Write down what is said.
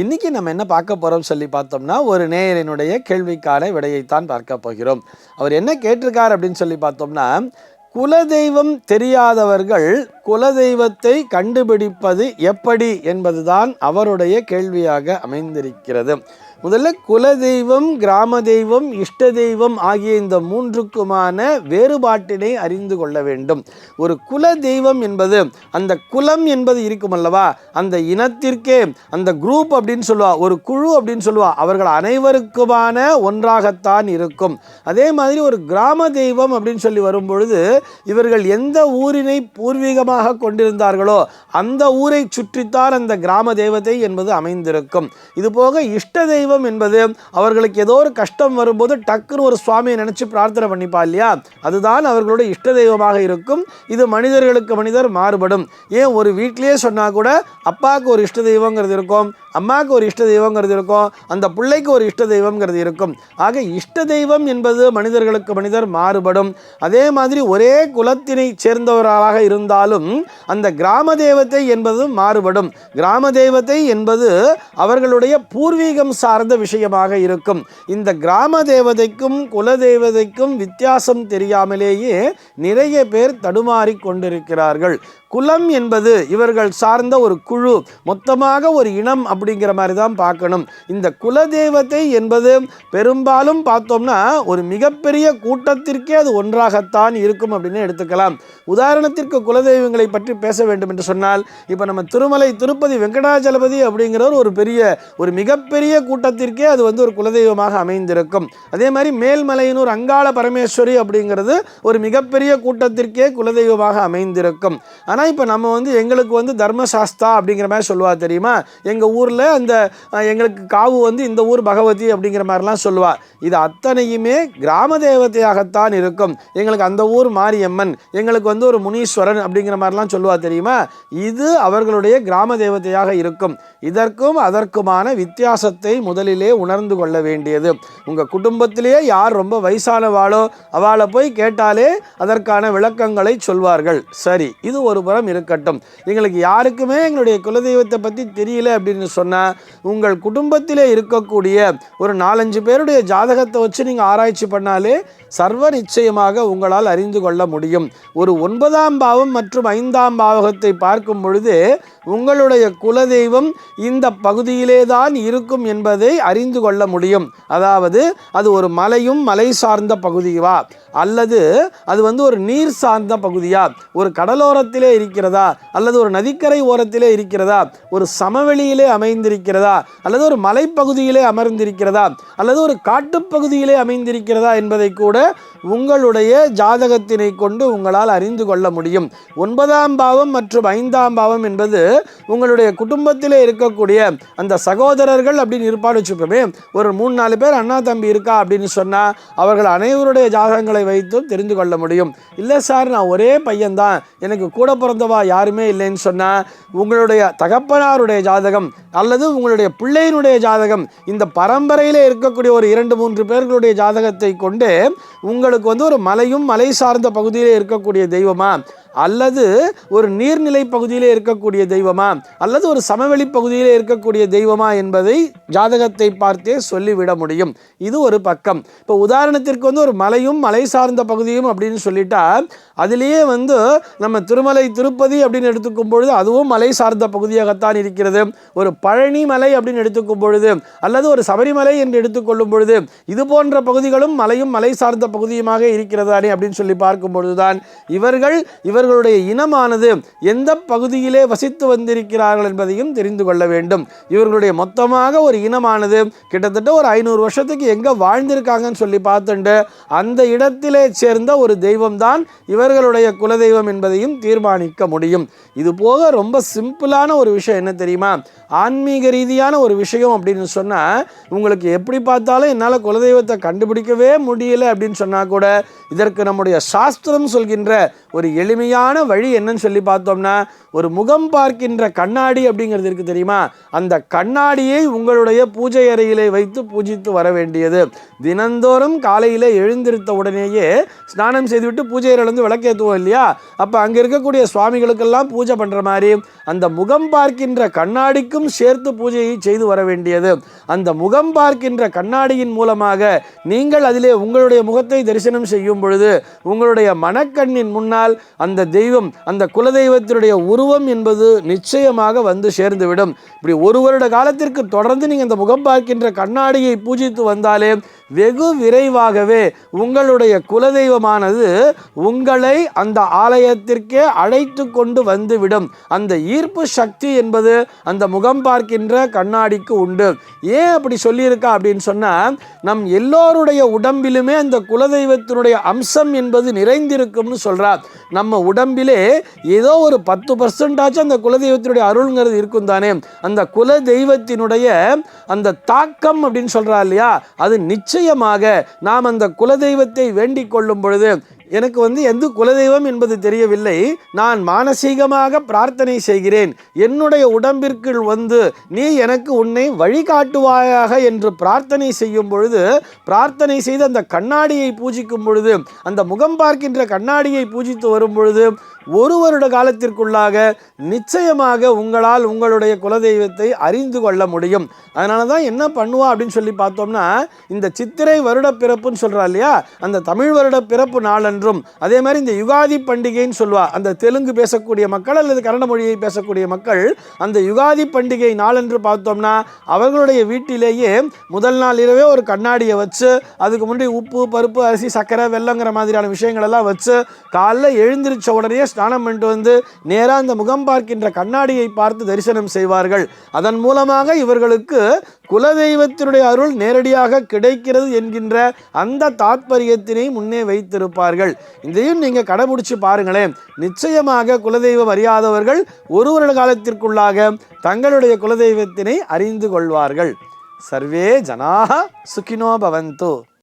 இன்றைக்கி நம்ம என்ன பார்க்க போகிறோம் சொல்லி பார்த்தோம்னா ஒரு நேயரினுடைய கேள்விக்கான விடையைத்தான் பார்க்க போகிறோம். அவர் என்ன கேட்டிருக்கார் அப்படின்னு சொல்லி பார்த்தோம்னா குலதெய்வம் தெரியாதவர்கள் குலதெய்வத்தை கண்டுபிடிப்பது எப்படி என்பதுதான் அவருடைய கேள்வியாக அமைந்திருக்கிறது. முதல்ல குலதெய்வம் கிராம தெய்வம் இஷ்ட தெய்வம் ஆகிய இந்த மூன்றுக்குமான வேறுபாட்டினை அறிந்து கொள்ள வேண்டும். ஒரு குல தெய்வம் என்பது அந்த குலம் என்பது இருக்கும் அல்லவா? அந்த இனத்திற்கே அந்த குரூப் அப்படின்னு சொல்லுவா ஒரு குழு அப்படின்னு சொல்லுவா அவர்கள் அனைவருக்குமான ஒன்றாகத்தான் இருக்கும். அதே மாதிரி ஒரு கிராம தெய்வம் அப்படின்னு சொல்லி வரும்பொழுது இவர்கள் எந்த ஊரினை பூர்வீகமாக கொண்டிருந்தார்களோ அந்த ஊரை சுற்றித்தான் அந்த கிராம தெய்வத்தை என்பது அமைந்திருக்கும். இது போக இஷ்ட தெய்வம் தெய்வம் என்பது அவர்களுக்கு ஏதோ ஒரு கஷ்டம் வரும்போது டக்குன்னு ஒரு சுவாமியை நினச்சி பிரார்த்தனை பண்ணிப்பா இல்லையா? அதுதான் அவர்களுடைய இஷ்ட தெய்வமாக இருக்கும். இது மனிதர்களுக்கு மனிதர் மாறுபடும். ஏன் ஒரு வீட்டிலேயே சொன்னால் கூட அப்பாவுக்கு ஒரு இஷ்ட தெய்வங்கிறது இருக்கும் அம்மாவுக்கு ஒரு இஷ்ட தெய்வங்கிறது இருக்கும் அந்த பிள்ளைக்கு ஒரு இஷ்ட தெய்வங்கிறது இருக்கும். ஆக இஷ்ட தெய்வம் என்பது மனிதர்களுக்கு மனிதர் மாறுபடும். அதே மாதிரி ஒரே குலத்தினை சேர்ந்தவராக இருந்தாலும் அந்த கிராம தெய்வத்தை என்பது மாறுபடும். கிராம தெய்வத்தை என்பது அவர்களுடைய பூர்வீகம் சார் சார்ந்த விஷயமாக இருக்கும். இந்த கிராம தேவதைக்கும் குல தேவதைக்கும் வித்தியாசம் தெரியாமலேயே நிறைய பேர் தடுமாறி கொண்டிருக்கிறார்கள். குலம் என்பது இவர்கள் சார்ந்த ஒரு குழு மொத்தமாக ஒரு இனம் அப்படிங்கிற மாதிரி தான் பார்க்கணும். இந்த குலதெய்வத்தை என்பது பெரும்பாலும் பார்த்தோம்னா ஒரு மிகப்பெரிய கூட்டத்திற்கே அது ஒன்றாகத்தான் இருக்கும் அப்படின்னு எடுத்துக்கலாம். உதாரணத்திற்கு குலதெய்வங்களை பற்றி பேச வேண்டும் என்று சொன்னால் இப்போ நம்ம திருமலை திருப்பதி வெங்கடாச்சலபதி அப்படிங்கிறவர் ஒரு பெரிய ஒரு மிகப்பெரிய கூட்டத்திற்கே அது வந்து ஒரு குலதெய்வமாக அமைந்திருக்கும். அதே மாதிரி மேல்மலையினூர் அங்காள பரமேஸ்வரி அப்படிங்கிறது ஒரு மிகப்பெரிய கூட்டத்திற்கே குலதெய்வமாக அமைந்திருக்கும். ஆனால் இப்போ நம்ம வந்து எங்களுக்கு வந்து தர்மசாஸ்தா அப்படிங்கிற மாதிரி சொல்லுவா தெரியுமா? எங்கள் ஊரில் அந்த எங்களுக்கு காவு வந்து இந்த ஊர் பகவதி அப்படிங்கிற மாதிரிலாம் சொல்லுவாள் இது அத்தனையுமே கிராம தேவதையாகத்தான் இருக்கும். எங்களுக்கு அந்த ஊர் மாரியம்மன் எங்களுக்கு வந்து ஒரு முனீஸ்வரன் அப்படிங்கிற மாதிரிலாம் சொல்லுவா தெரியுமா? இது அவர்களுடைய கிராம தேவதையாக இருக்கும். இதற்கும் அதற்குமான வித்தியாசத்தை முதலிலே உணர்ந்து கொள்ள வேண்டியது. உங்கள் குடும்பத்திலேயே யார் ரொம்ப வயசானவாளோ அவளை போய் கேட்டாலே அதற்கான விளக்கங்களை சொல்வார்கள். சரி இது ஒரு புறம் இருக்கட்டும். எங்களுக்கு யாருக்குமே எங்களுடைய குலதெய்வத்தை பற்றி தெரியல அப்படின்னு சொன்னால் உங்கள் குடும்பத்திலே இருக்கக்கூடிய ஒரு நாலஞ்சு பேருடைய ஜாதகத்தை வச்சு நீங்கள் ஆராய்ச்சி பண்ணாலே சர்வ நிச்சயமாக உங்களால் அறிந்து கொள்ள முடியும். ஒரு ஒன்பதாம் பாவம் மற்றும் ஐந்தாம் பாவகத்தை பார்க்கும் பொழுது உங்களுடைய குலதெய்வம் இந்த பகுதியிலே தான் இருக்கும் என்பதை அறிந்து கொள்ள முடியும். அதாவது அது ஒரு மலையும் மலை சார்ந்த பகுதிவா? அல்லது அது வந்து ஒரு நீர் சார்ந்த பகுதியா? ஒரு கடலோரத்திலே இருக்கிறதா? அல்லது ஒரு நதிக்கரை ஓரத்திலே இருக்கிறதா? ஒரு சமவெளியிலே அமைந்திருக்கிறதா? அல்லது ஒரு மலைப்பகுதியிலே அமர்ந்திருக்கிறதா? அல்லது ஒரு காட்டுப்பகுதியிலே அமைந்திருக்கிறதா என்பதை கூட உங்களுடைய ஜாதகத்தினை கொண்டு உங்களால் அறிந்து கொள்ள முடியும். ஒன்பதாம் பாவம் மற்றும் ஐந்தாம் பாவம் என்பது உங்களுடைய குடும்பத்திலே இருக்கக்கூடிய அந்த சகோதரர்கள் அப்படின்னு இருப்பான்னு வச்சுக்கோமே. ஒரு மூணு நாலு பேர் அண்ணா தம்பி இருக்கா அப்படின்னு சொன்னால் அவர்கள் அனைவருடைய ஜாதகங்களை வைத்தும் தெரிந்து கொள்ள முடியும். இல்லை சார் நான் ஒரே பையன்தான். எனக்கு கூட பிறந்தவா யாருமே இல்லைன்னு சொன்னால் உங்களுடைய தகப்பனாருடைய ஜாதகம் அல்லது உங்களுடைய பிள்ளையினுடைய ஜாதகம் இந்த பரம்பரையிலே இருக்கக்கூடிய ஒரு இரண்டு மூன்று பேர்களுடைய ஜாதகத்தை கொண்டு உங்களுக்கு வந்து ஒரு மலையும் மலை சார்ந்த பகுதியிலே இருக்கக்கூடிய தெய்வமா? அல்லது ஒரு நீர்நிலை பகுதியிலே இருக்கக்கூடிய தெய்வமா? அல்லது ஒரு சமவெளி பகுதியிலே இருக்கக்கூடிய தெய்வமா என்பதை ஜாதகத்தை பார்த்தே சொல்லிவிட முடியும். இது ஒரு பக்கம். இப்போ உதாரணத்திற்கு வந்து ஒரு மலையும் மலை சார்ந்த பகுதியும் அப்படின்னு சொல்லிட்டா அதிலேயே வந்து நம்ம திருமலை திருப்பதி அப்படின்னு எடுத்துக்கும் பொழுது அதுவும் மலை சார்ந்த பகுதியாகத்தான் இருக்கிறது. ஒரு பழனி மலை அப்படின்னு எடுத்துக்கும் பொழுது அல்லது ஒரு சபரிமலை என்று எடுத்துக்கொள்ளும் பொழுது இது போன்ற பகுதிகளும் மலையும் மலை சார்ந்த பகுதியுமாக இருக்கிறதானே அப்படின்னு சொல்லி பார்க்கும் பொழுதுதான் இவர்கள் இவர்களுடைய இனமானது எந்த பகுதியிலே வசித்து வந்திருக்கிறார்கள் என்பதையும் தெரிந்து கொள்ள வேண்டும். இவர்களுடைய மொத்தமாக ஒரு இனமானது கிட்டத்தட்ட ஒரு ஐநூறு வருஷத்துக்கு எங்கே வாழ்ந்திருக்காங்கன்னு சொல்லி பார்த்துண்டு அந்த இடத்திலே சேர்ந்த ஒரு தெய்வம்தான் இவர்களுடைய குலதெய்வம் என்பதையும் தீர்மானிக்க முடியும். இது போக ரொம்ப சிம்பிளான ஒரு விஷயம் என்ன தெரியுமா? ஆன்மீக ரீதியான ஒரு விஷயம் அப்படின்னு சொன்னால் உங்களுக்கு எப்படி பார்த்தாலும் என்னால் குலதெய்வத்தை கண்டுபிடிக்கவே முடியல அப்படின்னு சொன்னா கூட இதற்கு நம்முடைய சாஸ்திரம் சொல்கின்ற ஒரு எளிமையான வழி என்னன்னு சொல்லி பார்த்தோம்னா ஒரு முகம் பார்க்கின்ற கண்ணாடி அப்படிங்கிறது இருக்குது தெரியுமா? அந்த கண்ணாடியை உங்களுடைய பூஜை அறையிலே வைத்து பூஜித்து வர வேண்டியது. தினந்தோறும் காலையில் எழுந்திருத்த உடனேயே ஸ்நானம் செய்துவிட்டு பூஜை அறையிலேருந்து விளக்கேற்றுவோம் இல்லையா? அப்போ அங்கே இருக்கக்கூடிய சுவாமிகளுக்கெல்லாம் பூஜை பண்ணுற மாதிரி அந்த முகம் பார்க்கின்ற கண்ணாடிக்கும் சேர்த்து பூஜையை செய்து வர வேண்டியது. அந்த முகம் பார்க்கின்ற கண்ணாடியின் மூலமாக நீங்கள் அதிலே உங்களுடைய முகத்தை தரிசனம் செய்யும் பொழுது உங்களுடைய மனக்கண்ணின் முன்னால் அந்த தெய்வம் அந்த குலதெய்வத்தினுடைய உருவம் என்பது நிச்சயமாக வந்து சேர்ந்துவிடும். இப்படி ஒரு வருட காலத்திற்கு தொடர்ந்து நீங்கள் அந்த முகம் பார்க்கின்ற கண்ணாடியை பூஜித்து வந்தாலே வெகு விரைவாகவே உங்களுடைய குலதெய்வமானது உங்களை அந்த ஆலயத்திற்கே அழைத்து கொண்டு வந்துவிடும். அந்த ஈர்ப்பு சக்தி என்பது அந்த முகம் பார்க்கின்ற கண்ணாடிக்கு உண்டு. ஏன் அப்படி சொல்லியிருக்கா அப்படின்னு சொன்னால் நம் எல்லோருடைய உடம்பிலுமே அந்த குலதெய்வத்தினுடைய அம்சம் என்பது நிறைந்திருக்கும்னு சொல்கிறார் நம்ம உடம்பிலே ஏதோ ஒரு பத்து பர்சன்டாச்சும் அந்த குலதெய்வத்தினுடைய அருள்ங்கிறது இருக்கும் தானே. அந்த குல தெய்வத்தினுடைய அந்த தாக்கம் அப்படின்னு சொல்கிறா இல்லையா? அது நிச்சயமாக நாம் அந்த குலதெய்வத்தை வேண்டிக் கொள்ளும் பொழுது எனக்கு வந்து எந்த குலதெய்வம் என்பது தெரியவில்லை. நான் மானசீகமாக பிரார்த்தனை செய்கிறேன். என்னுடைய உடம்பிற்குள் வந்து நீ எனக்கு உன்னை வழிகாட்டுவாயாக என்று பிரார்த்தனை செய்யும் பொழுது பிரார்த்தனை செய்து அந்த கண்ணாடியை பூஜிக்கும் பொழுது அந்த முகம் பார்க்கின்ற கண்ணாடியை பூஜித்து வரும் பொழுது ஒரு வருட காலத்திற்குள்ளாக நிச்சயமாக உங்களால் உங்களுடைய குலதெய்வத்தை அறிந்து கொள்ள முடியும். அதனால தான் என்ன பண்ணுவா அப்படின்னு சொல்லி பார்த்தோம்னா இந்த சித்திரை வருட பிறப்புன்னு சொல்கிறா இல்லையா? அந்த தமிழ் வருட பிறப்பு நாளன் என்றும். அதே மாதிரி இந்த யுகாதி பண்டிகைன்னு சொல்லுவா அந்த தெலுங்கு பேசக்கூடிய மக்கள் அல்லது கன்னட மொழியை பேசக்கூடிய மக்கள் அந்த யுகாதி பண்டிகை நாளென்று பார்த்தோம்னா அவர்களுடைய வீட்டிலேயே முதல் நாள் இரவே ஒரு கண்ணாடியை வச்சு அதுக்கு முன்னாடி உப்பு பருப்பு அரிசி சர்க்கரை வெள்ளங்கிற மாதிரியான விஷயங்கள் எல்லாம் வச்சு காலைல எழுந்திருச்ச உடனே ஸ்நானம் பண்ணிட்டு வந்து நேராக அந்த முகம் பார்க்கின்ற கண்ணாடியை பார்த்து தரிசனம் செய்வார்கள். அதன் மூலமாக இவர்களுக்கு குலதெய்வத்தினுடைய அருள் நேரடியாக கிடைக்கிறது என்கின்ற அந்த தாத்பரியத்தினை முன்னே வைத்திருப்பார்கள். இதையும் நீங்கள் கடைபிடிச்சு பாருங்களேன். நிச்சயமாக குலதெய்வம் அறியாதவர்கள் ஒரு வருட காலத்திற்குள்ளாக தங்களுடைய குலதெய்வத்தினை அறிந்து கொள்வார்கள். சர்வே ஜனாக சுகினோ பவந்தோ.